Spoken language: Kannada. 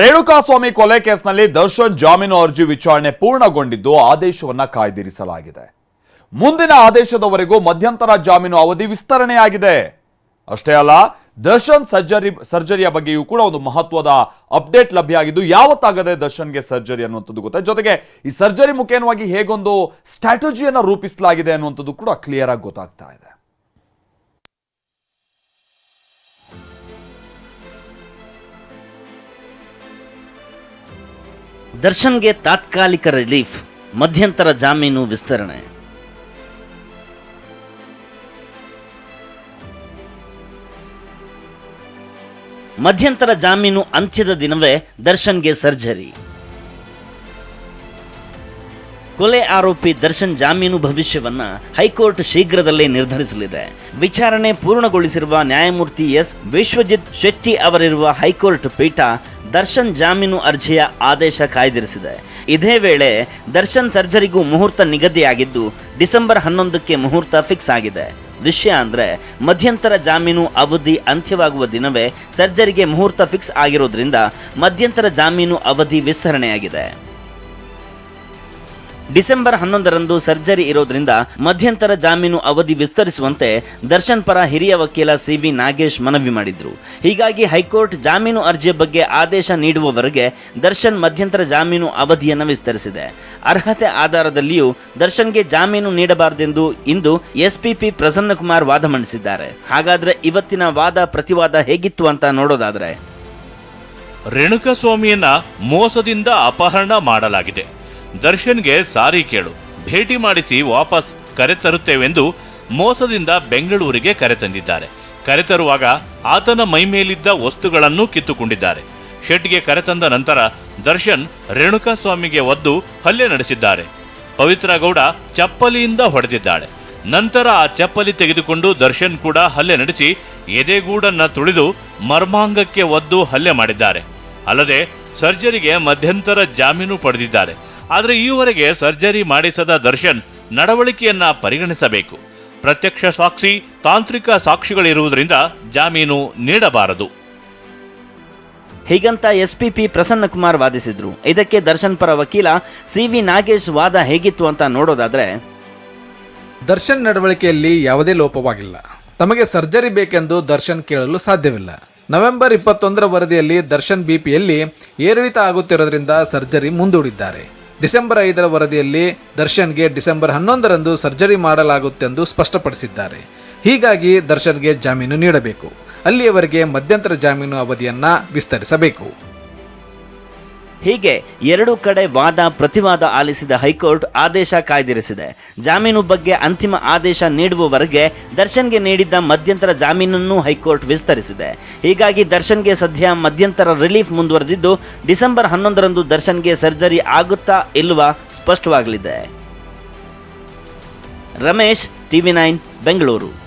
ರೇಣುಕಾಸ್ವಾಮಿ ಕೊಲೆ ಕೇಸ್ನಲ್ಲಿ ದರ್ಶನ್ ಜಾಮೀನು ಅರ್ಜಿ ವಿಚಾರಣೆ ಪೂರ್ಣಗೊಂಡಿದ್ದು ಆದೇಶವನ್ನ ಕಾಯ್ದಿರಿಸಲಾಗಿದೆ. ಮುಂದಿನ ಆದೇಶದವರೆಗೂ ಮಧ್ಯಂತರ ಜಾಮೀನು ಅವಧಿ ವಿಸ್ತರಣೆಯಾಗಿದೆ. ಅಷ್ಟೇ ಅಲ್ಲ, ದರ್ಶನ್ ಸರ್ಜರಿ, ಸರ್ಜರಿಯ ಬಗ್ಗೆಯೂ ಕೂಡ ಒಂದು ಮಹತ್ವದ ಅಪ್ಡೇಟ್ ಲಭ್ಯ ಆಗಿದ್ದು ಯಾವತ್ತಾಗದೆ ದರ್ಶನ್ಗೆ ಸರ್ಜರಿ ಅನ್ನುವಂಥದ್ದು ಗೊತ್ತೆ? ಜೊತೆಗೆ ಈ ಸರ್ಜರಿ ಮುಖೇನವಾಗಿ ಹೇಗೊಂದು ಸ್ಟ್ರಾಟಜಿಯನ್ನು ರೂಪಿಸಲಾಗಿದೆ ಅನ್ನುವಂಥದ್ದು ಕೂಡ ಕ್ಲಿಯರ್ ಆಗಿ ಗೊತ್ತಾಗ್ತಾ ಇದೆ. ದರ್ಶನ್ಗೆ ತಾತ್ಕಾಲಿಕ ರಿಲೀಫ್, ಮಧ್ಯಂತರ ಜಾಮೀನು ವಿಸ್ತರಣೆ. ಮಧ್ಯಂತರ ಜಾಮೀನು ಅಂತ್ಯದ ದಿನವೇ ದರ್ಶನ್ಗೆ ಸರ್ಜರಿ. ಕೊಲೆ ಆರೋಪಿ ದರ್ಶನ್ ಜಾಮೀನು ಭವಿಷ್ಯವನ್ನ ಹೈಕೋರ್ಟ್ ಶೀಘ್ರದಲ್ಲೇ ನಿರ್ಧರಿಸಲಿದೆ. ವಿಚಾರಣೆ ಪೂರ್ಣಗೊಳಿಸಿರುವ ನ್ಯಾಯಮೂರ್ತಿ ಎಸ್. ವಿಶ್ವಜಿತ್ ಶೆಟ್ಟಿ ಅವರಿರುವ ಹೈಕೋರ್ಟ್ ಪೀಠ ದರ್ಶನ್ ಜಾಮೀನು ಅರ್ಜಿಯ ಆದೇಶ ಕಾಯ್ದಿರಿಸಿದೆ. ಇದೇ ವೇಳೆ ದರ್ಶನ್ ಸರ್ಜರಿಗೂ ಮುಹೂರ್ತ ನಿಗದಿಯಾಗಿದ್ದು ಡಿಸೆಂಬರ್ ಹನ್ನೊಂದಕ್ಕೆ ಮುಹೂರ್ತ ಫಿಕ್ಸ್ ಆಗಿದೆ. ವಿಷಯ ಅಂದ್ರೆ ಮಧ್ಯಂತರ ಜಾಮೀನು ಅವಧಿ ಅಂತ್ಯವಾಗುವ ದಿನವೇ ಸರ್ಜರಿಗೆ ಮುಹೂರ್ತ ಫಿಕ್ಸ್ ಆಗಿರೋದ್ರಿಂದ ಮಧ್ಯಂತರ ಜಾಮೀನು ಅವಧಿ ವಿಸ್ತರಣೆಯಾಗಿದೆ. ಡಿಸೆಂಬರ್ ಹನ್ನೊಂದರಂದು ಸರ್ಜರಿ ಇರೋದ್ರಿಂದ ಮಧ್ಯಂತರ ಜಾಮೀನು ಅವಧಿ ವಿಸ್ತರಿಸುವಂತೆ ದರ್ಶನ್ ಪರ ಹಿರಿಯ ವಕೀಲ ಸಿ ವಿ ನಾಗೇಶ್ ಮನವಿ ಮಾಡಿದ್ರು. ಹೀಗಾಗಿ ಹೈಕೋರ್ಟ್ ಜಾಮೀನು ಅರ್ಜಿಯ ಬಗ್ಗೆ ಆದೇಶ ನೀಡುವವರೆಗೆ ದರ್ಶನ್ ಮಧ್ಯಂತರ ಜಾಮೀನು ಅವಧಿಯನ್ನು ವಿಸ್ತರಿಸಿದೆ. ಅರ್ಹತೆ ಆಧಾರದಲ್ಲಿಯೂ ದರ್ಶನ್ಗೆ ಜಾಮೀನು ನೀಡಬಾರದೆಂದು ಇಂದು ಎಸ್ಪಿಪಿ ಪ್ರಸನ್ನಕುಮಾರ್ ವಾದ ಮಂಡಿಸಿದ್ದಾರೆ. ಹಾಗಾದ್ರೆ ಇವತ್ತಿನ ವಾದ ಪ್ರತಿವಾದ ಹೇಗಿತ್ತು ಅಂತ ನೋಡೋದಾದ್ರೆ. ರೇಣುಕಸ್ವಾಮಿಯನ್ನ ಮೋಸದಿಂದ ಅಪಹರಣ ಮಾಡಲಾಗಿದೆ. ದರ್ಶನ್ಗೆ ಸಾರಿ ಕೇಳು. ಭೇಟಿ ಮಾಡಿಸಿ ವಾಪಸ್ ಕರೆತರುತ್ತೇವೆಂದು ಮೋಸದಿಂದ ಬೆಂಗಳೂರಿಗೆ ಕರೆತಂದಿದ್ದಾರೆ ಕರೆತರುವಾಗ ಆತನ ಮೈಮೇಲಿದ್ದ ವಸ್ತುಗಳನ್ನು ಕಿತ್ತುಕೊಂಡಿದ್ದಾರೆ. ಶೆಟ್ಗೆ ಕರೆತಂದ ನಂತರ ದರ್ಶನ್ ರೇಣುಕಾ ಸ್ವಾಮಿಗೆ ಒದ್ದು ಹಲ್ಲೆ ನಡೆಸಿದ್ದಾರೆ. ಪವಿತ್ರ ಗೌಡ ಚಪ್ಪಲಿಯಿಂದ ಹೊಡೆದಿದ್ದಾಳೆ. ನಂತರ ಆ ಚಪ್ಪಲಿ ತೆಗೆದುಕೊಂಡು ದರ್ಶನ್ ಕೂಡ ಹಲ್ಲೆ ನಡೆಸಿ ಎದೆಗೂಡನ್ನ ತುಳಿದು ಮರ್ಮಾಂಗಕ್ಕೆ ಒದ್ದು ಹಲ್ಲೆ ಮಾಡಿದ್ದಾರೆ. ಅಲ್ಲದೆ ಸರ್ಜರಿಗೆ ಮಧ್ಯಂತರ ಜಾಮೀನು ಪಡೆದಿದ್ದಾರೆ. ಆದರೆ ಈವರೆಗೆ ಸರ್ಜರಿ ಮಾಡಿಸದ ದರ್ಶನ್ ನಡವಳಿಕೆಯನ್ನ ಪರಿಗಣಿಸಬೇಕು. ಪ್ರತ್ಯಕ್ಷ ಸಾಕ್ಷಿ ತಾಂತ್ರಿಕ ಸಾಕ್ಷಿಗಳಿರುವುದರಿಂದ ಜಾಮೀನು ನೀಡಬಾರದು. ಹೀಗಂತ ಎಸ್ಪಿಪಿ ಪ್ರಸನ್ನ ಕುಮಾರ್ ವಾದಿಸಿದ್ರು. ಇದಕ್ಕೆ ದರ್ಶನ್ ಪರ ವಕೀಲ ಸಿ ವಿ ನಾಗೇಶ್ ವಾದ ಹೇಗಿತ್ತು ಅಂತ ನೋಡೋದಾದ್ರೆ ದರ್ಶನ್ ನಡವಳಿಕೆಯಲ್ಲಿ ಯಾವುದೇ ಲೋಪವಾಗಿಲ್ಲ. ತಮಗೆ ಸರ್ಜರಿ ಬೇಕೆಂದು ದರ್ಶನ್ ಕೇಳಲು ಸಾಧ್ಯವಿಲ್ಲ. ನವೆಂಬರ್ ಇಪ್ಪತ್ತೊಂದರ ವರದಿಯಲ್ಲಿ ದರ್ಶನ್ ಬಿಪಿಯಲ್ಲಿ ಏರಿಳಿತ ಆಗುತ್ತಿರೋದ್ರಿಂದ ಸರ್ಜರಿ ಮುಂದೂಡಿದ್ದಾರೆ. ಡಿಸೆಂಬರ್ ಐದರ ವರದಿಯಲ್ಲಿ ದರ್ಶನ್ಗೆ ಡಿಸೆಂಬರ್ ಹನ್ನೊಂದರಂದು ಸರ್ಜರಿ ಮಾಡಲಾಗುತ್ತೆಂದು ಸ್ಪಷ್ಟಪಡಿಸಿದ್ದಾರೆ. ಹೀಗಾಗಿ ದರ್ಶನ್ಗೆ ಜಾಮೀನು ನೀಡಬೇಕು. ಅಲ್ಲಿಯವರೆಗೆ ಮಧ್ಯಂತರ ಜಾಮೀನು ಅವಧಿಯನ್ನ ವಿಸ್ತರಿಸಬೇಕು. ಹೀಗೆ ಎರಡು ಕಡೆ ವಾದ, ಪ್ರತಿವಾದ ಆಲಿಸಿದ ಹೈಕೋರ್ಟ್ ಆದೇಶ ಕಾಯ್ದಿರಿಸಿದೆ. ಜಾಮೀನು ಬಗ್ಗೆ ಅಂತಿಮ ಆದೇಶ ನೀಡುವವರೆಗೆ ದರ್ಶನ್ಗೆ ನೀಡಿದ್ದ ಮಧ್ಯಂತರ ಜಾಮೀನನ್ನು ಹೈಕೋರ್ಟ್ ವಿಸ್ತರಿಸಿದೆ. ಹೀಗಾಗಿ ದರ್ಶನ್ಗೆ ಸದ್ಯ ಮಧ್ಯಂತರ ರಿಲೀಫ್ ಮುಂದುವರೆದಿದ್ದು, ಡಿಸೆಂಬರ್ ಹನ್ನೊಂದರಂದು ದರ್ಶನ್ಗೆ ಸರ್ಜರಿ ಆಗುತ್ತಾ ಇಲ್ವಾ ಸ್ಪಷ್ಟವಾಗಲಿದೆ. Ramesh, TV nine, Bengaluru.